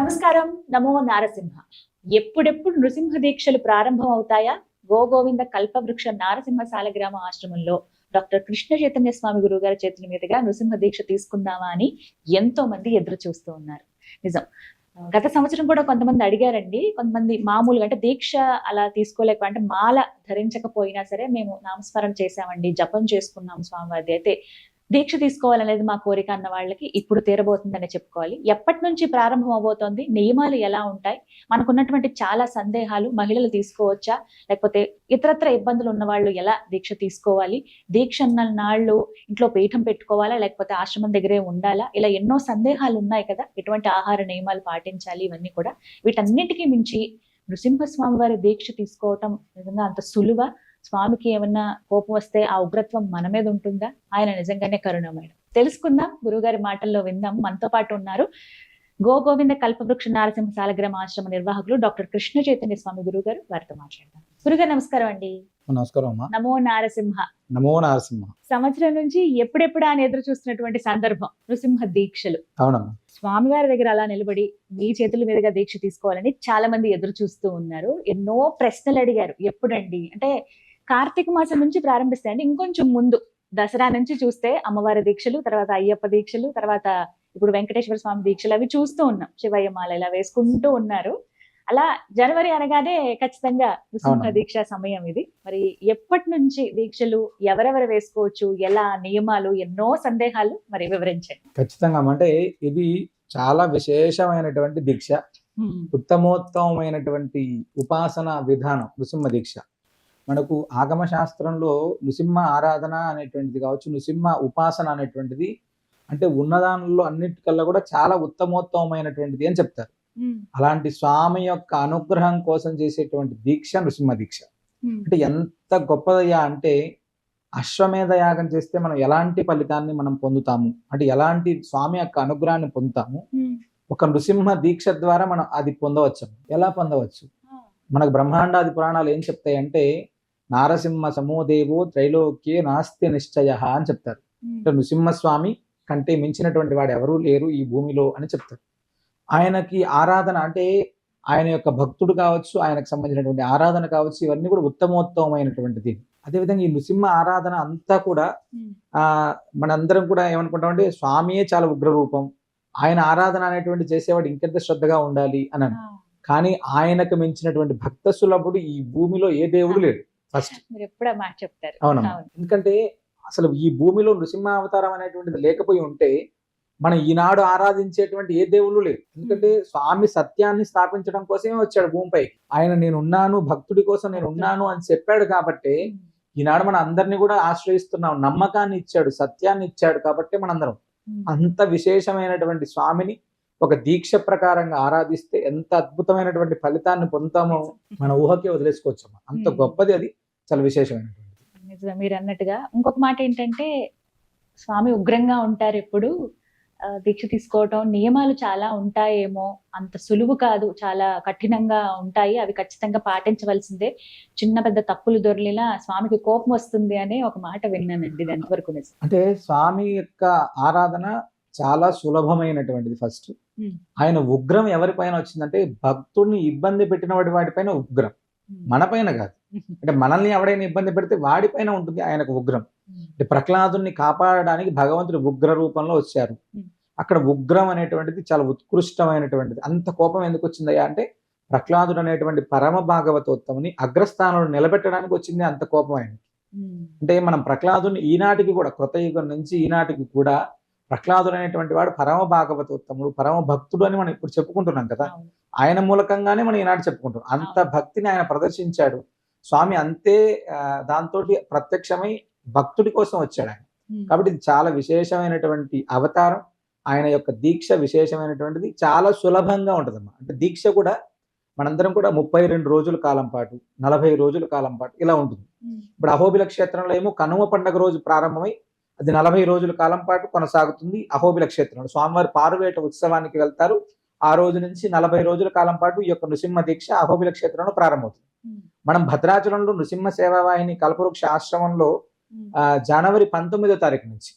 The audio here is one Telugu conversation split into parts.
నమస్కారం. నమో నారసింహ. ఎప్పుడెప్పుడు నృసింహ దీక్షలు ప్రారంభం అవుతాయా గోగోవింద కల్పవృక్ష నారసింహ సాలగ్రామ ఆశ్రమంలో. డాక్టర్ కృష్ణ చైతన్య స్వామి గురువు గారి చేతుల మీదుగా నృసింహ దీక్ష తీసుకుందామా అని ఎంతో మంది ఎదురు చూస్తూ ఉన్నారు. నిజం. గత సంవత్సరం కూడా కొంతమంది అడిగారండి. కొంతమంది మామూలుగా అంటే దీక్ష అలా తీసుకోలేక అంటే మాల ధరించకపోయినా సరే మేము నామస్మరణ చేసామండి జపం చేసుకున్నాం స్వామివారిది. అయితే దీక్ష తీసుకోవాలనేది మా కోరిక అన్న వాళ్ళకి ఇప్పుడు తీరబోతుందని చెప్పుకోవాలి. ఎప్పటి నుంచి ప్రారంభం అవబోతోంది? నియమాలు ఎలా ఉంటాయి? మనకున్నటువంటి చాలా సందేహాలు మహిళలు తీసుకోవచ్చా? లేకపోతే ఇతరత్ర ఇబ్బందులు ఉన్న వాళ్ళు ఎలా దీక్ష తీసుకోవాలి? దీక్ష నాళ్ళు ఇంట్లో పీఠం పెట్టుకోవాలా? లేకపోతే ఆశ్రమం దగ్గరే ఉండాలా? ఇలా ఎన్నో సందేహాలు ఉన్నాయి కదా? ఎటువంటి ఆహార నియమాలు పాటించాలి? ఇవన్నీ కూడా వీటన్నిటికీ మించి నృసింహస్వామి వారి దీక్ష తీసుకోవటం నిజంగా అంత సులువ? స్వామికి ఏమన్నా కోపం వస్తే ఆ ఉగ్రత్వం మన మీద ఉంటుందా? ఆయన నిజంగానే కరుణమేడం తెలుసుకుందాం గురుగారి మాటల్లో విందాం. మనతో పాటు ఉన్నారు గోగోవింద కల్పవృక్ష నారసింహ సాలగ్రామ ఆశ్రమ నిర్వాహకులు డాక్టర్ కృష్ణ చైతన్య స్వామి గురువు గారు వారితో మాట్లాడదాం. గురుగారు నమస్కారం అండి. నమస్కారం అమ్మా. నమో నారసింహ. నమో నరసింహ. సంవత్సరం నుంచి ఎప్పుడెప్పుడు ఆయన ఎదురు చూస్తున్నటువంటి సందర్భం? నృసింహ దీక్షలు. అవునమ్మా. స్వామివారి దగ్గర అలా నిలబడి మీ చేతుల మీదుగా దీక్ష తీసుకోవాలని చాలా మంది ఎదురు చూస్తూ ఉన్నారు. ఎన్నో ప్రశ్నలు అడిగారు. ఎప్పుడండి? అంటే కార్తీక మాసం నుంచి ప్రారంభిస్తే అండి ఇంకొంచెం ముందు దసరా నుంచి చూస్తే అమ్మవారి దీక్షలు తర్వాత అయ్యప్ప దీక్షలు తర్వాత ఇప్పుడు వెంకటేశ్వర స్వామి దీక్షలు అవి చూస్తూ ఉన్నాం. శివయ్య మాల ఇలా వేసుకుంటూ ఉన్నారు. అలా జనవరి అనగానే ఖచ్చితంగా నృసింహ. దీక్ష సమయం ఇది. మరి ఎప్పటి నుంచి దీక్షలు ఎవరెవరు వేసుకోవచ్చు ఎలా నియమాలు ఎన్నో సందేహాలు మరి వివరించండి. ఖచ్చితంగా. అంటే ఇది చాలా విశేషమైనటువంటి దీక్ష. ఉత్తమోత్తమైనటువంటి ఉపాసన విధానం నృసింహ దీక్ష. మనకు ఆగమ శాస్త్రంలో నృసింహ ఆరాధన అనేటువంటిది కావచ్చు నృసింహ ఉపాసన అనేటువంటిది అంటే ఉన్నదానిలో అన్నిటికల్లా కూడా చాలా ఉత్తమోత్తమైనటువంటిది అని చెప్తారు. అలాంటి స్వామి యొక్క అనుగ్రహం కోసం చేసేటువంటి దీక్ష నృసింహ దీక్ష. అంటే ఎంత గొప్పదయ్యా అంటే అశ్వమేధ యాగం చేస్తే మనం ఎలాంటి ఫలితాన్ని మనం పొందుతాము? అంటే ఎలాంటి స్వామి యొక్క అనుగ్రహాన్ని పొందుతాము? ఒక నృసింహ దీక్ష ద్వారా మనం అది పొందవచ్చు. ఎలా పొందవచ్చు? మనకు బ్రహ్మాండాది పురాణాలు ఏం చెప్తాయంటే నారసింహ సమోదేవో త్రైలోక్యే నాస్తి నిశ్చయ అని చెప్తారు. అంటే నృసింహస్వామి కంటే మించినటువంటి వాడు ఎవరూ లేరు ఈ భూమిలో అని చెప్తారు. ఆయనకి ఆరాధన అంటే ఆయన యొక్క భక్తుడు కావచ్చు ఆయనకు సంబంధించినటువంటి ఆరాధన కావచ్చు ఇవన్నీ కూడా ఉత్తమోత్తమైనటువంటిది అదేవిధంగా ఈ నృసింహ ఆరాధన అంతా కూడా ఆ మనందరం కూడా ఏమనుకుంటామంటే స్వామియే చాలా ఉగ్ర రూపం ఆయన ఆరాధన అనేటువంటి చేసేవాడు ఇంకెంత శ్రద్ధగా ఉండాలి అని అను. కానీ ఆయనకు మించినటువంటి భక్త సులభుడు ఈ భూమిలో ఏ దేవుడు లేడు. ఫస్ట్. మీరు ఎప్పుడు ఆ మాట చెప్తారు. అవునమ్మా. అవును. ఎందుకంటే అసలు ఈ భూమిలో నృసింహ అవతారం అనేటువంటిది లేకపోయి ఉంటే మనం ఈనాడు ఆరాధించేటువంటి ఏ దేవుళ్ళు లేరు. ఎందుకంటే స్వామి సత్యాన్ని స్థాపించడం కోసమే వచ్చాడు భూమిపై. ఆయన నేను ఉన్నాను భక్తుడి కోసం నేను ఉన్నాను అని చెప్పాడు కాబట్టి ఈనాడు మన అందరినీ కూడా ఆశ్రయిస్తున్నాం. నమ్మకాన్ని ఇచ్చాడు సత్యాన్ని ఇచ్చాడు కాబట్టి మనందరం. అంత విశేషమైనటువంటి స్వామిని ఒక దీక్ష ప్రకారంగా ఆరాధిస్తే ఎంత అద్భుతమైనటువంటి ఫలితాన్ని పొందుతామో మన ఊహకే వదిలేసుకోవచ్చు అంత. గొప్పది అది. చాలా విశేషమైనటువంటి నిజమే మీరు అన్నట్టుగా ఇంకొక మాట ఏంటంటే స్వామి ఉగ్రంగా ఉంటారు ఎప్పుడు. దీక్ష తీసుకోవటం నియమాలు చాలా ఉంటాయేమో. అంత సులువు కాదు చాలా కఠినంగా ఉంటాయి. అవి ఖచ్చితంగా పాటించవలసిందే. చిన్న పెద్ద తప్పులు దొరికినా స్వామికి కోపం వస్తుంది అనే ఒక మాట విన్నానండి. ఎంతవరకు నిజం? అంటే స్వామి యొక్క ఆరాధన చాలా సులభమైనటువంటిది ఫస్ట్. ఆయన ఉగ్రం ఎవరిపైన వచ్చిందంటే భక్తుడిని ఇబ్బంది పెట్టిన వాడి వాడిపైన ఉగ్రం. మన పైన కాదు. అంటే మనల్ని ఎవడైనా ఇబ్బంది పెడితే వాడిపైన ఉంటుంది ఆయనకు ఉగ్రం. అంటే ప్రహ్లాదుని కాపాడడానికి భగవంతుడు ఉగ్ర రూపంలో వచ్చారు. అక్కడ ఉగ్రం అనేటువంటిది చాలా ఉత్కృష్టమైనటువంటిది. అంత కోపం ఎందుకు వచ్చిందయ్యా అంటే ప్రహ్లాదుడు అనేటువంటి పరమ భాగవతోత్తముని అగ్రస్థానంలో నిలబెట్టడానికి వచ్చింది అంత కోపం ఆయన ఉమ్. అంటే మనం ప్రహ్లాదుని ఈనాటికి కూడా కృత యుగం నుంచి ఈనాటికి కూడా ప్రహ్లాదుడు అనేటువంటి వాడు పరమ భాగవతోత్తముడు పరమ భక్తుడు అని మనం ఇప్పుడు చెప్పుకుంటున్నాం కదా. ఆయన మూలకంగానే మనం ఈనాడు చెప్పుకుంటాం అంత భక్తిని ఆయన ప్రదర్శించాడు. స్వామి అంతే దాంతో ప్రత్యక్షమై భక్తుడి కోసం వచ్చాడు ఆయన. కాబట్టి ఇది చాలా విశేషమైనటువంటి అవతారం. ఆయన యొక్క దీక్ష విశేషమైనటువంటిది. చాలా సులభంగా ఉంటుందన్నమాట. అంటే దీక్ష కూడా మనందరం కూడా ముప్పై రెండు రోజుల కాలం పాటు నలభై రోజుల కాలం పాటు ఇలా ఉంటుంది. ఇప్పుడు అహోబిల క్షేత్రంలో ఏమో కనుమ పండగ రోజు ప్రారంభమై అది నలభై రోజుల కాలం పాటు కొనసాగుతుంది. అహోబిల క్షేత్రంలో స్వామివారి పారువేట ఉత్సవానికి వెళ్తారు. ఆ రోజు నుంచి నలభై రోజుల కాలం పాటు ఈ యొక్క నృసింహ దీక్ష అహోబిల క్షేత్రంలో ప్రారంభమవుతుంది. మనం భద్రాచలంలో నృసింహ సేవావాహిని కల్పవృక్ష ఆశ్రమంలో జనవరి పంతొమ్మిదో తారీఖు నుంచి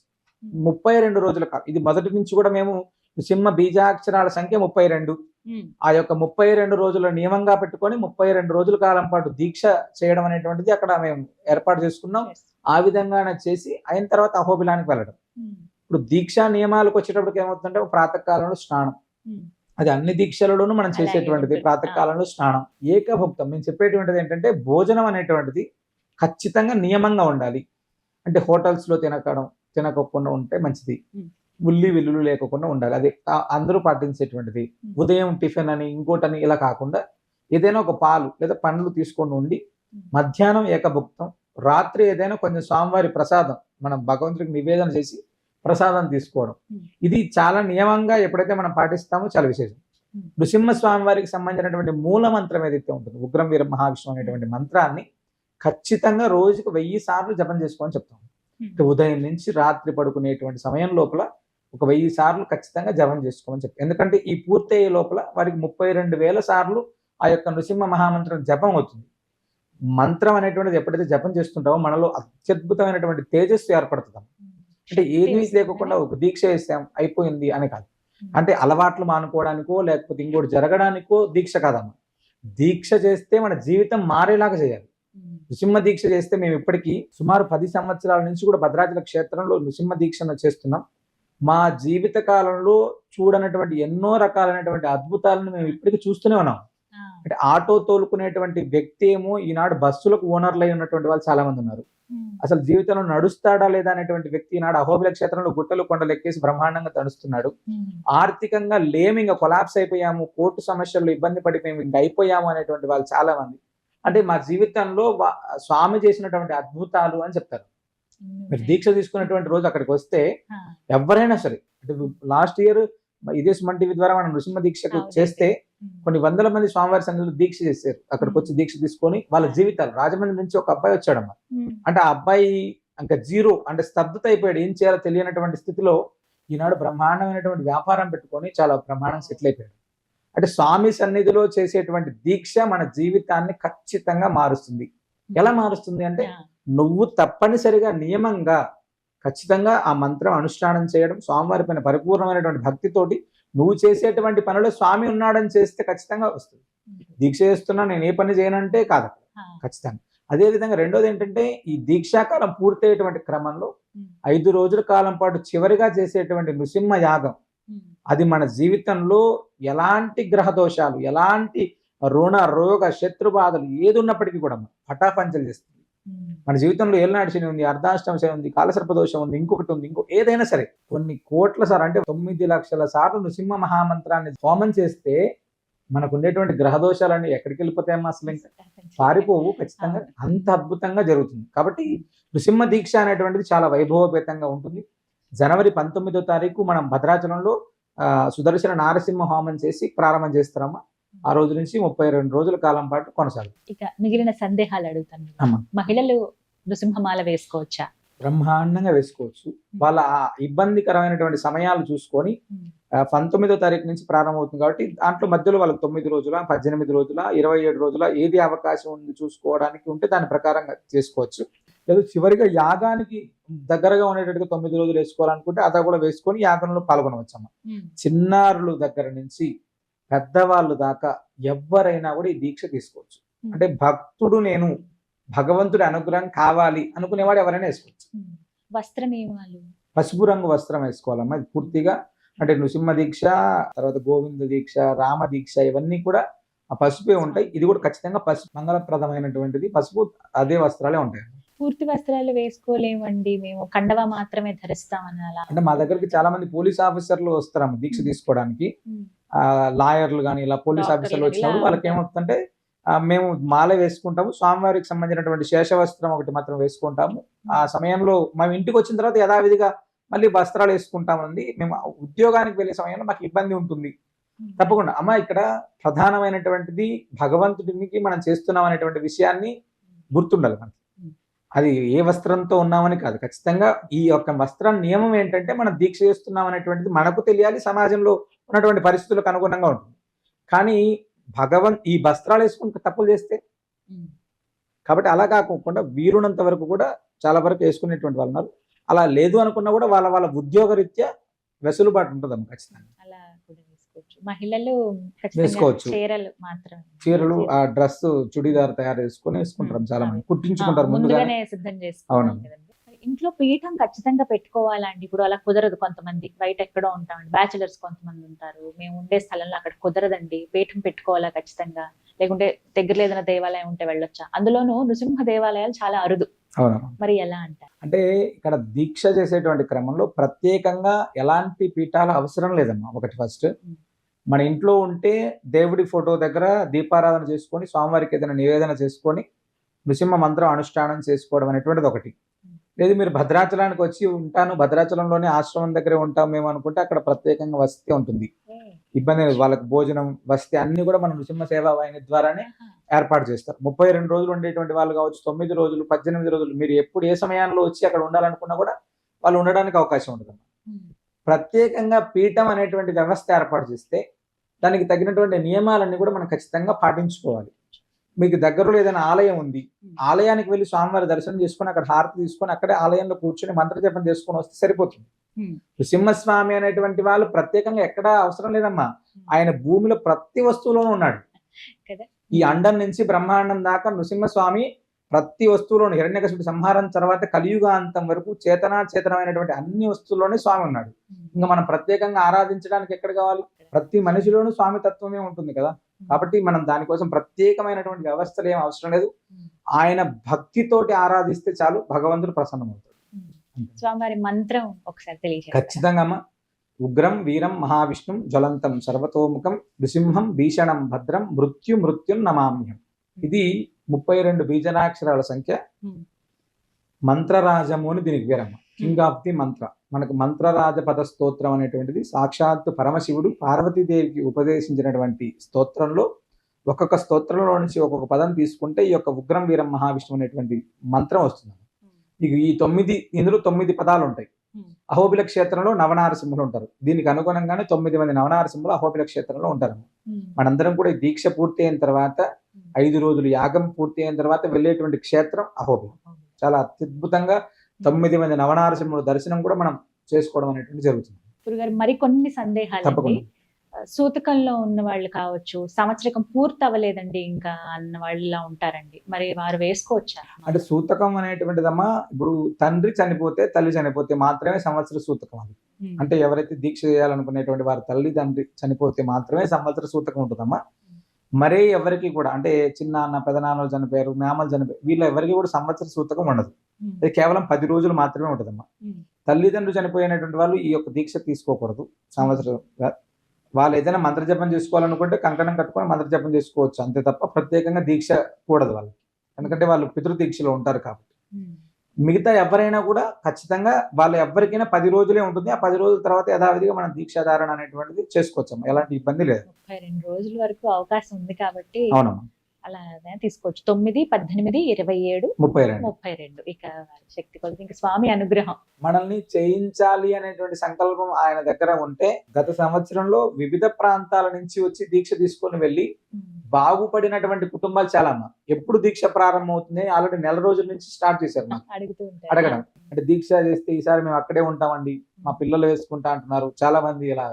ముప్పై రెండు రోజుల కాలం ఇది మొదటి నుంచి కూడా మేము సింహ బీజాక్షరాల సంఖ్య ముప్పై రెండు. ఆ యొక్క ముప్పై రెండు రోజుల నియమంగా పెట్టుకొని ముప్పై రెండు రోజుల కాలం పాటు దీక్ష చేయడం అనేటువంటిది అక్కడ మేము ఏర్పాటు చేసుకున్నాం. ఆ విధంగానే చేసి అయిన తర్వాత అహోబిలానికి వెళ్ళడం. ఇప్పుడు దీక్షా నియమాలకు వచ్చేటప్పటికి ఏమవుతుందంటే ప్రాతకాలంలో స్నానం. అది అన్ని దీక్షలలోనూ మనం చేసేటువంటిది. ప్రాతకాలంలో స్నానం. ఏకభుక్తం. మేము చెప్పేటువంటిది ఏంటంటే భోజనం అనేటువంటిది ఖచ్చితంగా నియమంగా ఉండాలి. అంటే హోటల్స్లో తినకడం తినకుండా ఉంటే మంచిది. ఉల్లి వెల్లుల్లి లేకుండా ఉండాలి. అది అందరూ పాటించేటువంటిది. ఉదయం టిఫిన్ అని ఇంకోటని ఇలా కాకుండా ఏదైనా ఒక పాలు లేదా పండ్లు తీసుకొని ఉండి. మధ్యాహ్నం ఏకభుక్తం. రాత్రి ఏదైనా కొంచెం స్వామివారి ప్రసాదం మనం భగవంతుడికి నివేదన చేసి ప్రసాదం తీసుకోవడం. ఇది చాలా నియమంగా ఎప్పుడైతే మనం పాటిస్తామో చాలా విశేషం. ఉమ్. నృసింహ స్వామి వారికి సంబంధించినటువంటి మూల మంత్రం ఏదైతే ఉంటుందో ఉగ్రం వీర మహావిష్ణు అనేటువంటి మంత్రాన్ని ఖచ్చితంగా రోజుకు వెయ్యి సార్లు జపం చేసుకోమని చెప్తాం. ఉదయం నుంచి రాత్రి పడుకునేటువంటి సమయం లోపల ఒక వెయ్యి సార్లు ఖచ్చితంగా జపం చేసుకోమని చెప్తాం. ఎందుకంటే ఈ పూర్తయ్యే లోపల వారికి ముప్పై రెండు వేల సార్లు ఆ యొక్క నృసింహ మహామంత్రం జపం అవుతుంది. మంత్రం అనేటువంటిది ఎప్పుడైతే జపం చేస్తుంటామో మనలో అత్యద్భుతమైనటువంటి తేజస్సు ఏర్పడుతుంది. అంటే ఏమీ లేకుండా ఒక దీక్ష చేసాం అయిపోయింది అని కాదు. అంటే అలవాట్లు మానుకోవడానికో లేకపోతే ఇంకోటి జరగడానికో దీక్ష కాదమ్మా దీక్ష చేస్తే మన జీవితం మారేలాగా చేయాలి. నృసింహ దీక్ష చేస్తే మేము ఇప్పటికీ సుమారు పది సంవత్సరాల నుంచి కూడా భద్రాచల క్షేత్రంలో నృసింహ దీక్షను చేస్తున్నాం మా జీవిత కాలంలో చూడనటువంటి ఎన్నో రకాలైనటువంటి అద్భుతాలను మేము ఇప్పటికీ చూస్తూనే ఉన్నాం అంటే ఆటో తోలుకునేటువంటి వ్యక్తి ఏమో ఈనాడు బస్సులకు ఓనర్లు అయి ఉన్నటువంటి వాళ్ళు చాలా మంది ఉన్నారు. అసలు జీవితంలో నడుస్తాడా లేదా అనేటువంటి వ్యక్తి ఈనాడు అహోబిల క్షేత్రంలో గుట్టలు కొండలు ఎక్కేసి బ్రహ్మాండంగా నడుస్తున్నాడు ఉమ్. ఆర్థికంగా లేము ఇంకా కొలాప్స్ అయిపోయాము కోర్టు సమస్యల్లో ఇబ్బంది పడిపోయాము ఇంకా అయిపోయాము అనేటువంటి వాళ్ళు చాలా మంది అంటే మా జీవితంలో స్వామి చేసినటువంటి అద్భుతాలు అని చెప్తారు. మీరు దీక్ష తీసుకున్నటువంటి రోజు అక్కడికి వస్తే ఎవరైనా సరే అంటే లాస్ట్ ఇయర్ ఇదే సుమన్ టీవీ ద్వారా మనం నృసింహ దీక్షకు. చేస్తే. కొన్ని వందల మంది స్వామివారి సన్నిధిలో దీక్ష చేశారు. అక్కడికి వచ్చి దీక్ష తీసుకొని వాళ్ళ జీవితాలు. రాజమండ్రి నుంచి ఒక అబ్బాయి వచ్చాడమ్మా. అంటే ఆ అబ్బాయి ఇంకా జీరో అంటే స్తబ్దత అయిపోయాడు. ఏం చేయాలో తెలియనటువంటి స్థితిలో ఈనాడు బ్రహ్మాండమైనటువంటి వ్యాపారం పెట్టుకొని చాలా బ్రహ్మాండం సెటిల్ అయిపోయాడు. అంటే స్వామి సన్నిధిలో చేసేటువంటి దీక్ష మన జీవితాన్ని ఖచ్చితంగా మారుస్తుంది. ఎలా మారుస్తుంది అంటే నువ్వు తప్పనిసరిగా నియమంగా ఖచ్చితంగా ఆ మంత్రం అనుష్ఠానం చేయడం స్వామివారి పైన పరిపూర్ణమైనటువంటి భక్తితోటి నువ్వు చేసేటువంటి పనిలో స్వామి ఉన్నాడని చేస్తే ఖచ్చితంగా వస్తుంది. దీక్ష చేస్తున్నా నేను ఏ పని చేయనంటే కాదు ఖచ్చితంగా అదే విధంగా రెండోది ఏంటంటే ఈ దీక్షాకాలం పూర్తయ్యేటువంటి క్రమంలో. ఐదు రోజుల కాలం పాటు చివరిగా చేసేటువంటి నృసింహ యాగం. అది మన జీవితంలో ఎలాంటి గ్రహ దోషాలు ఎలాంటి రుణ రోగ శత్రు బాధలు ఏది ఉన్నప్పటికీ కూడా పటాపంచలు చేస్తుంది. మన జీవితంలో ఏలనాటి శని ఉంది అర్ధాష్టమ శని ఉంది కాలసర్ప దోషం ఉంది ఇంకొకటి ఉంది ఇంకో ఏదైనా సరే. కొన్ని కోట్ల సార్లు అంటే తొమ్మిది లక్షల సార్లు నృసింహ మహామంత్రాన్ని హోమం చేస్తే మనకు ఉండేటువంటి గ్రహ దోషాలన్నీ ఎక్కడికి వెళ్ళిపోతాయమ్మా అసలు? ఇంకా పారిపోవు ఖచ్చితంగా. అంత అద్భుతంగా జరుగుతుంది. కాబట్టి నృసింహ దీక్ష అనేటువంటిది చాలా వైభవపేతంగా ఉంటుంది. జనవరి పంతొమ్మిదో తారీఖు మనం భద్రాచలంలో సుదర్శన నారసింహ హోమం చేసి ప్రారంభం చేస్తారమ్మా. ఆ రోజు నుంచి ముప్పై రెండు రోజుల కాలం పాటు కొనసాగుతుంది. ఇక మిగిలిన సందేహాలు అడుగుతాను. మహిళలు నృసింహమాల వేసుకోవచ్చా? బ్రహ్మాండంగా వేసుకోవచ్చు. వాళ్ళ ఆ ఇబ్బందికరమైనటువంటి సమయాలు చూసుకొని పంతొమ్మిదో తారీఖు నుంచి ప్రారంభమవుతుంది కాబట్టి దాంట్లో మధ్యలో వాళ్ళకి తొమ్మిది రోజుల పద్దెనిమిది రోజుల ఇరవై ఏడు రోజుల ఏది అవకాశం ఉంది చూసుకోవడానికి ఉంటే దాని ప్రకారంగా చేసుకోవచ్చు. లేదు చివరిగా యాగానికి దగ్గరగా ఉండేటట్టుగా తొమ్మిది రోజులు వేసుకోవాలనుకుంటే అదా కూడా వేసుకొని యాగంలో పాల్గొనవచ్చు అమ్మ. చిన్నారుల దగ్గర నుంచి పెద్దవాళ్ళు దాకా ఎవరైనా కూడా ఈ దీక్ష తీసుకోవచ్చు. అంటే భక్తుడు నేను భగవంతుడి అనుగ్రహం కావాలి అనుకునేవాడు ఎవరైనా వేసుకోవచ్చు. ఉమ్. వస్త్ర నియమాలు పసుపు రంగు వస్త్రం వేసుకోవాలమ్మా. ఇది పూర్తిగా అంటే నృసింహ దీక్ష తర్వాత గోవింద దీక్ష రామ దీక్ష ఇవన్నీ కూడా ఆ పసుపే ఉంటాయి. ఇది కూడా ఖచ్చితంగా పసుపు మంగళప్రదమైనటువంటిది. పసుపు అదే వస్త్రాలే ఉంటాయి. పూర్తి వస్త్రాలు వేసుకోలేమండి మేము. కండవ మాత్రమే ధరిస్తామని అలా. అంటే మా దగ్గరికి చాలా మంది పోలీస్ ఆఫీసర్లు వస్తారమ్మ దీక్ష తీసుకోవడానికి. లాయర్లు కానీ ఇలా పోలీస్ ఆఫీసర్లు వచ్చినప్పుడు వాళ్ళకి ఏమవుతుందంటే మేము మాల వేసుకుంటాము స్వామివారికి సంబంధించినటువంటి శేషవస్త్రం ఒకటి మాత్రం వేసుకుంటాము. ఆ సమయంలో మేము ఇంటికి వచ్చిన తర్వాత యథావిధిగా మళ్ళీ వస్త్రాలు వేసుకుంటామండి. మేము ఉద్యోగానికి వెళ్ళే సమయంలో మాకు ఇబ్బంది ఉంటుంది. తప్పకుండా. అమ్మ ఇక్కడ ప్రధానమైనటువంటిది భగవంతుడికి మనం చేస్తున్నాం అనేటువంటి విషయాన్ని గుర్తుండాలి మనకి. అది ఏ వస్త్రంతో ఉన్నామని కాదు. ఖచ్చితంగా ఈ యొక్క వస్త్రం నియమం ఏంటంటే మనం దీక్ష చేస్తున్నాం అనేటువంటిది మనకు తెలియాలి సమాజంలో ఉన్నటువంటి పరిస్థితులకు అనుగుణంగా ఉంటుంది. కానీ భగవన్ ఈ వస్త్రాలు వేసుకుని తప్పులు చేస్తే. కాబట్టి అలా కాకుండా వీరునంత వరకు కూడా చాలా వరకు వేసుకునేటువంటి వాళ్ళు ఉన్నారు. అలా లేదు అనుకున్నా కూడా వాళ్ళ వాళ్ళ ఉద్యోగ రీత్యా వెసులుబాటు ఉంటుందమ్మా ఖచ్చితంగా. కూడా వేసుకోవచ్చు. మహిళలు వేసుకోవచ్చు. చీరలు ఆ డ్రెస్ చుడిదార్ తయారు చేసుకొని వేసుకుంటారు. చాలా మంది కుట్టించుకుంటారు ముందుగానే. సిద్ధం చేసుకోవాలి ఇంట్లో పీఠం ఖచ్చితంగా పెట్టుకోవాలండి ఇప్పుడు అలా కుదరదు కొంతమంది. బయట ఎక్కడో ఉంటామండి. బ్యాచిలర్స్ కొంతమంది ఉంటారు. మేము ఉండే స్థలంలో అక్కడ కుదరదండి. పీఠం పెట్టుకోవాలా ఖచ్చితంగా? లేకుంటే దగ్గరలో ఏదైనా దేవాలయం ఉంటే వెళ్ళొచ్చా? అందులోనూ నృసింహ దేవాలయాలు చాలా అరుదు. మరి ఎలా అంటారు? అంటే ఇక్కడ దీక్ష చేసేటువంటి క్రమంలో ప్రత్యేకంగా ఎలాంటి పీఠాలు అవసరం లేదమ్మా. ఒకటి ఫస్ట్. మన ఇంట్లో ఉంటే దేవుడి ఫోటో దగ్గర దీపారాధన చేసుకొని స్వామివారికి ఏదైనా నివేదన చేసుకొని నృసింహ మంత్రం అనుష్ఠానం చేసుకోవడం అనేటువంటిది ఒకటి. లేదు మీరు భద్రాచలానికి వచ్చి ఉంటాను భద్రాచలంలోనే ఆశ్రమం దగ్గరే ఉంటాం మేము అనుకుంటే అక్కడ ప్రత్యేకంగా వసతి ఉంటుంది. ఇబ్బంది లేదు. వాళ్ళకి భోజనం వసతి అన్ని కూడా మన నృసింహ సేవా వాహిని ద్వారానే ఏర్పాటు చేస్తారు. ముప్పై రెండు రోజులు ఉండేటువంటి వాళ్ళు కావచ్చు తొమ్మిది రోజులు పద్దెనిమిది రోజులు మీరు ఎప్పుడు ఏ సమయాల్లో వచ్చి అక్కడ ఉండాలనుకున్నా కూడా వాళ్ళు ఉండడానికి అవకాశం ఉంటుంది ప్రత్యేకంగా పీఠం అనేటువంటి వ్యవస్థ ఏర్పాటు చేస్తే దానికి తగినటువంటి నియమాలన్నీ కూడా మనం ఖచ్చితంగా పాటించుకోవాలి. మీకు దగ్గరలో ఏదైనా ఆలయం ఉంది ఆలయానికి వెళ్ళి స్వామివారి దర్శనం చేసుకొని అక్కడ హారతి తీసుకొని అక్కడే ఆలయంలో కూర్చొని మంత్రజపం చేసుకొని వస్తే సరిపోతుంది. నృసింహస్వామి అనేటువంటి వాళ్ళు ప్రత్యేకంగా ఎక్కడా అవసరం లేదమ్మా. ఆయన భూమిలో ప్రతి వస్తువులోనూ ఉన్నాడు. ఈ అండం నుంచి బ్రహ్మాండం దాకా నృసింహస్వామి ప్రతి వస్తువులోను హిరణ్యకశిపుడి సంహారం తర్వాత కలియుగాంతం వరకు చేతనా చేతనమైనటువంటి అన్ని వస్తువుల్లోనే స్వామి ఉన్నాడు. ఇంకా మనం ప్రత్యేకంగా ఆరాధించడానికి ఎక్కడ కావాలి? ప్రతి మనిషిలోనూ స్వామి తత్వమే ఉంటుంది కదా. కాబట్టి మనం దానికోసం ప్రత్యేకమైనటువంటి వ్యవస్థలు ఏం అవసరం లేదు. ఆయన భక్తితోటి ఆరాధిస్తే చాలు భగవంతుడు ప్రసన్నమవుతాడు. స్వామివారి మంత్రం ఒకసారి తెలియజేస్తారు ఖచ్చితంగా అమ్మ ఉగ్రం వీరం మహావిష్ణుం జ్వలంతం సర్వతోముఖం నృసింహం భీషణం భద్రం మృత్యు మృత్యుం నమామ్యం ఇది ముప్పై రెండు బీజనాక్షరాల సంఖ్య. మంత్రరాజము అని దీనికి పేరమ్మ. కింగ్ ఆఫ్ ది మంత్ర మనకు మంత్రరాజ పద స్తోత్రం అనేటువంటిది. సాక్షాత్తు పరమశివుడు పార్వతీదేవికి ఉపదేశించినటువంటి స్తోత్రంలో ఒక్కొక్క స్తోత్రంలో నుంచి ఒక్కొక్క పదం తీసుకుంటే ఈ యొక్క ఉగ్రం వీరం మహావిష్ణువు అనేటువంటి మంత్రం వస్తుంది. ఈ తొమ్మిది ఇందులో తొమ్మిది పదాలు ఉంటాయి. అహోబిల క్షేత్రంలో నవనారసింహులు ఉంటారు. దీనికి అనుగుణంగానే తొమ్మిది మంది నవనారసింహులు అహోబిల క్షేత్రంలో ఉంటారు. మనందరం కూడా ఈ దీక్ష పూర్తి అయిన తర్వాత ఐదు రోజులు యాగం పూర్తి అయిన తర్వాత వెళ్ళేటువంటి క్షేత్రం అహోబిలం చాలా అత్యద్భుతంగా తొమ్మిది మంది నవనారసింహుల దర్శనం కూడా మనం చేసుకోవడం అనేటువంటి జరుగుతుంది. గురుగారు మరికొన్ని సందేహాలు తప్పకుండా. సూతకంలో ఉన్న వాళ్ళు కావచ్చు సంవత్సరకం పూర్తి అవ్వలేదండి ఇంకా అన్న వాళ్ళు ఇలా ఉంటారండి. మరి వారు వేసుకోవచ్చా? అంటే సూతకం అనేటువంటిదమ్మా ఇప్పుడు తండ్రి చనిపోతే తల్లి చనిపోతే మాత్రమే సంవత్సర సూతకం అది. అంటే ఎవరైతే దీక్ష చేయాలనుకునేటువంటి వారి తల్లి తండ్రి చనిపోతే మాత్రమే సంవత్సర సూతకం ఉంటుందమ్మా. మరే ఎవరికి కూడా అంటే చిన్నాన్న పెదనాన్నలు చనిపోయారు మేమలు చనిపోయారు వీళ్ళ ఎవరికి కూడా సంవత్సర సూతకం ఉండదు. అది కేవలం పది రోజులు మాత్రమే ఉంటుందమ్మా. తల్లిదండ్రులు చనిపోయినటువంటి వాళ్ళు ఈ యొక్క దీక్ష తీసుకోకూడదు సంవత్సరం వాళ్ళు ఏదైనా మంత్రజపం చేసుకోవాలనుకుంటే కంకణం కట్టుకొని మంత్రజపం చేసుకోవచ్చు. అంతే తప్ప ప్రత్యేకంగా దీక్ష కూడదు వాళ్ళకి. ఎందుకంటే వాళ్ళు పితృదీక్షలో ఉంటారు కాబట్టి. ఉమ్. మిగతా ఎవరైనా కూడా ఖచ్చితంగా వాళ్ళ ఎవరికైనా పది రోజులే ఉంటుంది. ఆ పది రోజుల తర్వాత యథావిధిగా మనం దీక్షాధారణ అనేటువంటిది చేసుకోవచ్చమ్మా. ఎలాంటి ఇబ్బంది లేదు. ముప్పై రెండు రోజుల వరకు అవకాశం ఉంది కాబట్టి అవునమ్మా. అలా తీసుకోవచ్చు. తొమ్మిది పద్దెనిమిది ఇరవై ఏడు ముప్పై రెండు. ముప్పై రెండు. ఇక శక్తి కొద్ది ఇంకా స్వామి అనుగ్రహం. మనల్ని చేయించాలి అనేటువంటి సంకల్పం ఆయన దగ్గర ఉంటే గత సంవత్సరంలో వివిధ ప్రాంతాల నుంచి వచ్చి దీక్ష తీసుకొని వెళ్ళి. బాగుపడినటువంటి కుటుంబాలు చాలా అమ్మా ఎప్పుడు దీక్ష ప్రారంభం అవుతుంది ఆల్రెడీ నెల రోజుల నుంచి స్టార్ట్ చేశారు అడుగుతూ అడగడం. అంటే దీక్ష చేస్తే ఈసారి మేము అక్కడే ఉంటామండి. మా పిల్లలు వేసుకుంటా అంటున్నారు. చాలా మంది ఇలా.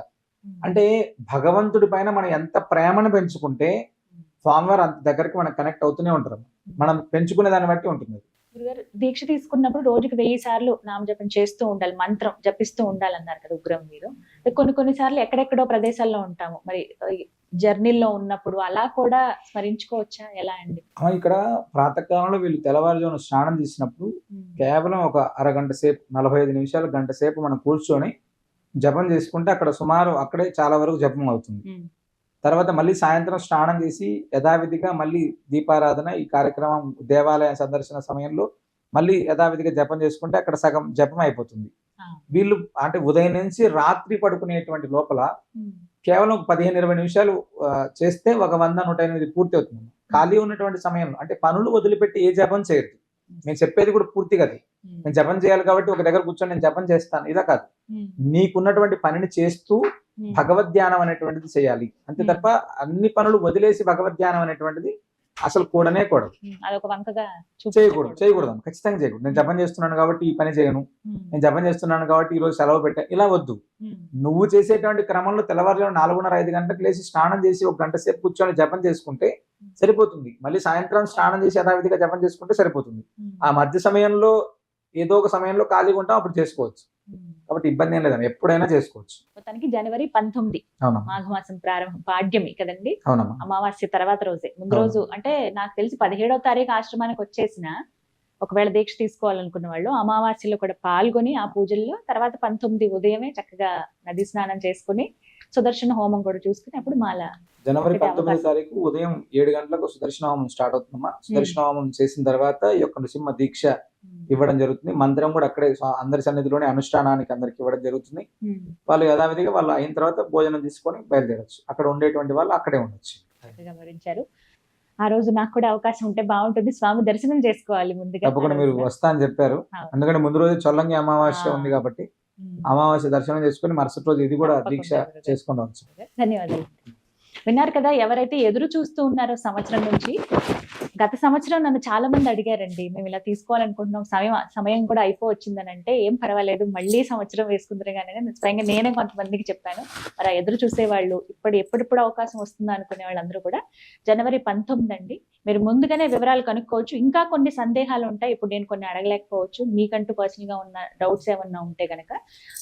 అంటే భగవంతుడి పైన మనం ఎంత ప్రేమను పెంచుకుంటే స్వామివారు అంత దగ్గరికి మనకు కనెక్ట్ అవుతూనే ఉంటారు. మనం పెంచుకునే దాన్ని బట్టి ఉంటుంది. గురుగారు దీక్ష తీసుకున్నప్పుడు రోజుకి వెయ్యి సార్లు నామజపం చేస్తూ ఉండాలి మంత్రం జపిస్తూ ఉండాలన్నారు కదా ఉగ్రం మీరు. కొన్ని కొన్ని సార్లు ఎక్కడెక్కడో ప్రదేశాల్లో ఉంటాము. మరి జర్నీలో ఉన్నప్పుడు అలా కూడా స్మరించుకోవచ్చా? ఎలా అండి? ఇక్కడ ప్రాతకాలంలో వీళ్ళు తెల్లవారుజామున స్నానం చేసినప్పుడు కేవలం ఒక అరగంట సేపు నలభై ఐదు నిమిషాలు గంట సేపు మనం కూర్చొని జపం చేసుకుంటే అక్కడ సుమారు అక్కడే చాలా వరకు జపం అవుతుంది. తర్వాత మళ్ళీ సాయంత్రం స్నానం చేసి యథావిధిగా మళ్ళీ దీపారాధన ఈ కార్యక్రమం దేవాలయ సందర్శన సమయంలో మళ్ళీ యథావిధిగా జపం చేసుకుంటే అక్కడ సగం జపం అయిపోతుంది. వీళ్ళు అంటే ఉదయం నుంచి రాత్రి పడుకునేటువంటి లోపల. కేవలం పదిహేను ఇరవై నిమిషాలు చేస్తే ఒక వంద నూట ఎనిమిది పూర్తి అవుతుంది ఖాళీ ఉన్నటువంటి సమయంలో అంటే పనులు వదిలిపెట్టి ఏ జపం చేయొద్దు నేను చెప్పేది కూడా పూర్తిగా అది ఉమ్. నేను జపం చేయాలి కాబట్టి ఒక దగ్గర కూర్చొని నేను జపం చేస్తాను ఇదా కాదు. నీకున్నటువంటి పనిని చేస్తూ. భగవద్ ధ్యానం అనేటువంటిది చేయాలి. అంతే. తప్ప అన్ని పనులు వదిలేసి భగవద్ ధ్యానం అనేటువంటిది అసలు కూడనే కూడదు. చేయకూడదు చేయకూడదు. ఖచ్చితంగా చేయకూడదు. నేను జపం చేస్తున్నాను కాబట్టి ఈ పని చేయను. నేను జపం చేస్తున్నాను కాబట్టి ఈ రోజు సెలవు పెట్టా. ఇలా వద్దు. నువ్వు చేసేటువంటి క్రమంలో తెల్లవారుజాము నాలుగున్నర ఐదు గంటలకు లేచి స్నానం చేసి ఒక గంట సేపు కూర్చొని జపం చేసుకుంటే సరిపోతుంది. మళ్ళీ సాయంత్రం స్నానం చేసి యథావిధిగా జపం చేసుకుంటే సరిపోతుంది. ఆ మధ్య సమయంలో ఏదో ఒక సమయంలో ఖాళీగా ఉంటాం అప్పుడు చేసుకోవచ్చు. కాబట్టి ఇబ్బంది ఏం లేదమ్మా ఎప్పుడైనా చేసుకోవచ్చు. మొత్తానికి జనవరి పంతొమ్మిది మాఘమాసం ప్రారంభం పాడ్యమి కదండి. అమావాస్య తర్వాత రోజే. ముందు. రోజు అంటే నాకు తెలిసి పదిహేడవ తారీఖు ఆశ్రమానికి వచ్చేసిన ఒకవేళ దీక్ష తీసుకోవాలనుకున్న వాళ్ళు అమావాస్యలో కూడా పాల్గొని ఆ పూజల్లో తర్వాత పంతొమ్మిది ఉదయమే చక్కగా నది స్నానం చేసుకుని సుదర్శన హోమం కూడా చూసుకుని అప్పుడు మాల జనవరి పంతొమ్మిది. తారీఖు ఉదయం ఏడు గంటలకు సుదర్శన హోమం స్టార్ట్ అవుతుందమ్మా సుదర్శన హోమం చేసిన తర్వాత ఈ యొక్క నృసింహ దీక్ష ఇవ్వడం జరుగుతుంది మందిరం కూడా అక్కడే అందరి సన్నిధిలోనే అనుష్ఠానానికి అందరికి ఇవ్వడం జరుగుతుంది. వాళ్ళు యథావిధిగా వాళ్ళు అయిన తర్వాత భోజనం తీసుకొని బయలుదేరచ్చు అక్కడ ఉండేటువంటి వాళ్ళు అక్కడే ఉండొచ్చు వివరించారు ఆ రోజు నాకు కూడా అవకాశం ఉంటే బాగుంటుంది స్వామి దర్శనం చేసుకోవాలి ముందుగా తప్పకుండా మీరు. వస్తా అని చెప్పారు. ఎందుకంటే ముందు రోజు చొల్లంగి అమావాస్య. ఉంది కాబట్టి. అమావాస్య దర్శనం చేసుకుని మరుసటి రోజు ఇది కూడా దీక్ష వచ్చు ధన్యవాదాలు. విన్నారు కదా ఎవరైతే ఎదురు చూస్తూ ఉన్నారో సంవత్సరం నుంచి గత సంవత్సరం నన్ను చాలా మంది అడిగారండి మేము ఇలా తీసుకోవాలనుకుంటున్నాం సమయం సమయం కూడా అయిపోవచ్చిందని అంటే ఏం పర్వాలేదు మళ్ళీ సంవత్సరం వేసుకుందరు కానీ స్వయంగా నేనే కొంతమందికి చెప్పాను. మరి ఆ ఎదురు చూసేవాళ్ళు ఇప్పుడు ఎప్పుడెప్పుడు అవకాశం వస్తుందా అనుకునే వాళ్ళందరూ కూడా జనవరి పంతొమ్మిది అండి మీరు ముందుగానే వివరాలు కనుక్కోవచ్చు ఇంకా కొన్ని సందేహాలు ఉంటాయి ఇప్పుడు నేను కొన్ని అడగలేకపోవచ్చు మీకంటూ పర్సనల్గా ఉన్న డౌట్స్ ఏమన్నా ఉంటే గనక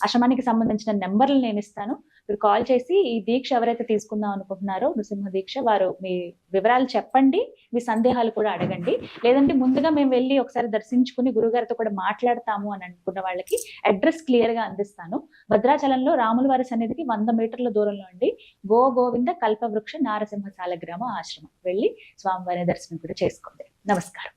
ఆశ్రమానికి సంబంధించిన నెంబర్లు నేను ఇస్తాను మీరు కాల్ చేసి ఈ దీక్ష ఎవరైతే తీసుకుందాం అనుకుంటున్నారో నృసింహ దీక్ష వారు మీ వివరాలు చెప్పండి మీ సందేహాలు కూడా అడగండి. లేదంటే ముందుగా మేము వెళ్ళి ఒకసారి దర్శించుకుని గురుగారితో కూడా మాట్లాడతాము అని అనుకున్న వాళ్ళకి అడ్రస్ క్లియర్గా అందిస్తాను. భద్రాచలంలో రాములవారి సన్నిధికి వంద మీటర్ల దూరంలో అండి గో గోవింద కల్పవృక్ష నారసింహ సాలగ్రామ ఆశ్రమం. వెళ్ళి స్వామివారి దర్శనం కూడా చేసుకోండి. నమస్కారం.